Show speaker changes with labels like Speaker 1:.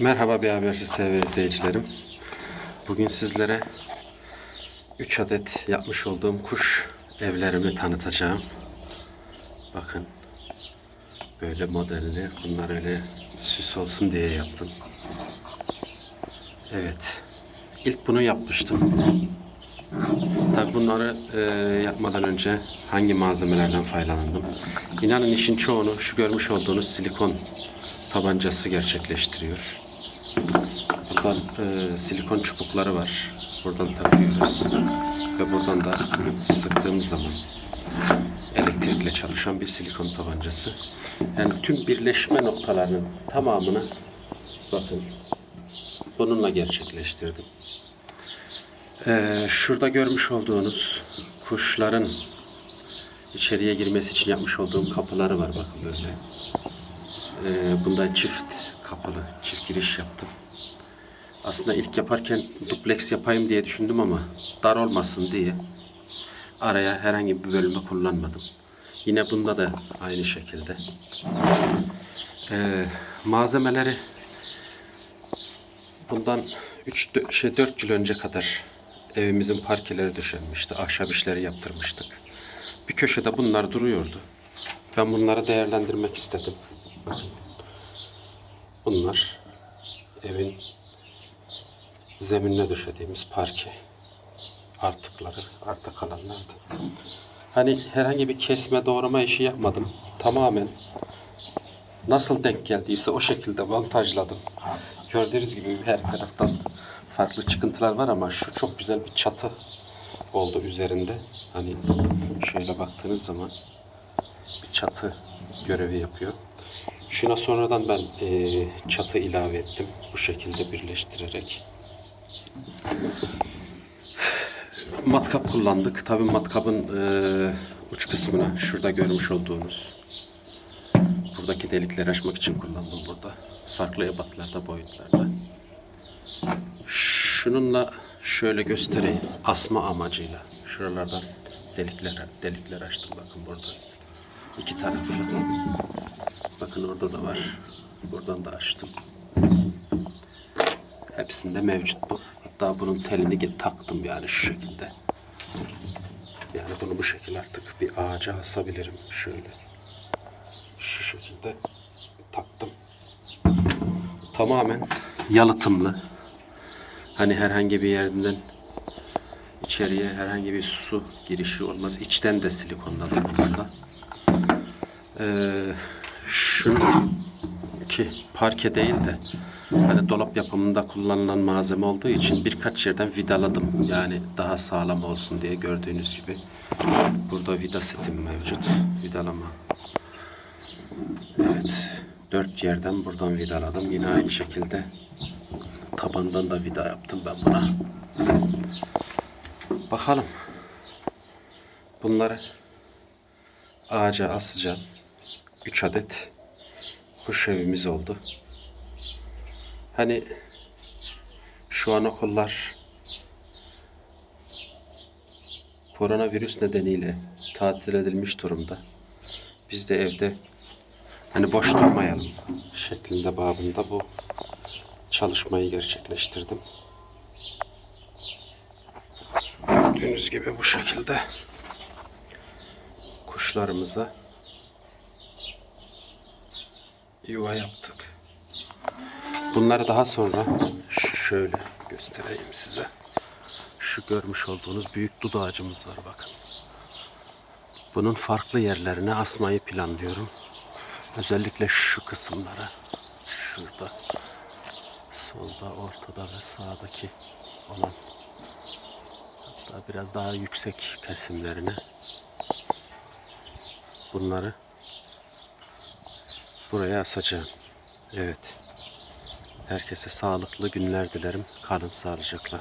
Speaker 1: Merhaba bir Habersiz TV izleyicilerim. Bugün sizlere 3 adet yapmış olduğum kuş evlerimi tanıtacağım. Bakın. Böyle modelli. Bunlar öyle süs olsun diye yaptım. Evet. İlk bunu yapmıştım. Tabii bunları e, yapmadan önce hangi malzemelerden faydalandım? İnanın işin çoğunu şu görmüş olduğunuz silikon tabancası gerçekleştiriyor. Buradan e, silikon çubukları var. Buradan takıyoruz. Ve buradan da sıktığımız zaman elektrikle çalışan bir silikon tabancası. Yani tüm birleşme noktalarının tamamını bakın bununla gerçekleştirdim. Ee, şurada görmüş olduğunuz kuşların içeriye girmesi için yapmış olduğum kapıları var bakın böyle. Ee, bunda çift kapılı, çift giriş yaptım. Aslında ilk yaparken dupleks yapayım diye düşündüm ama dar olmasın diye araya herhangi bir bölümü kullanmadım. Yine bunda da aynı şekilde. Ee, malzemeleri bundan 3 şey 4 yıl önce kadar evimizin parkeleri döşenmişti. Ahşap işleri yaptırmıştık. Bir köşede bunlar duruyordu. Ben bunları değerlendirmek istedim. Bunlar evin zeminine döşediğimiz parke artıkları, arta kalanlardı. Hani herhangi bir kesme doğrama işi yapmadım. Tamamen nasıl denk geldiyse o şekilde montajladım. Gördüğünüz gibi her taraftan farklı çıkıntılar var ama şu çok güzel bir çatı oldu üzerinde. Hani şöyle baktığınız zaman bir çatı görevi yapıyor. Şuna sonradan ben eee, çatı ilave ettim. Bu şekilde birleştirerek. Matkap kullandık. Tabii matkabın eee, uç kısmına şurada görmüş olduğunuz buradaki delikleri açmak için kullandım burada. Farklı ebatlarda, boyutlarda. Şununla şöyle göstereyim. Asma amacıyla. Şuralardan delikler, delikler açtım bakın burada. İki taraflı. Bakın orada da var. Buradan da açtım. Hepsinde mevcut bu. Hatta bunun telini taktım yani şu şekilde. Yani bunu bu şekilde artık bir ağaca asabilirim. Şöyle. Şu şekilde taktım. Tamamen yalıtımlı. Hani herhangi bir yerinden içeriye herhangi bir su girişi olmaz. İçten de silikonladım bunlarla. Ee, şunun ki parke değil de hani dolap yapımında kullanılan malzeme olduğu için birkaç yerden vidaladım. Yani daha sağlam olsun diye gördüğünüz gibi. Burada vida setim mevcut. Vidalama. Evet. Dört yerden buradan vidaladım. Yine aynı şekilde tabandan da vida yaptım ben buna. Bakalım. Bunları ağaca asacağım. 3 adet kuş evimiz oldu. Hani şu an okullar koronavirüs nedeniyle tatil edilmiş durumda. Biz de evde hani boş durmayalım şeklinde babında bu çalışmayı gerçekleştirdim. Gördüğünüz gibi bu şekilde kuşlarımıza yuva yaptık. Bunları daha sonra şöyle göstereyim size. Şu görmüş olduğunuz büyük dut ağacımız var bakın. Bunun farklı yerlerine asmayı planlıyorum. Özellikle şu kısımlara. Şurada. Solda, ortada ve sağdaki olan hatta biraz daha yüksek kesimlerine bunları buraya asacağım. Evet. Herkese sağlıklı günler dilerim. Kalın sağlıcakla.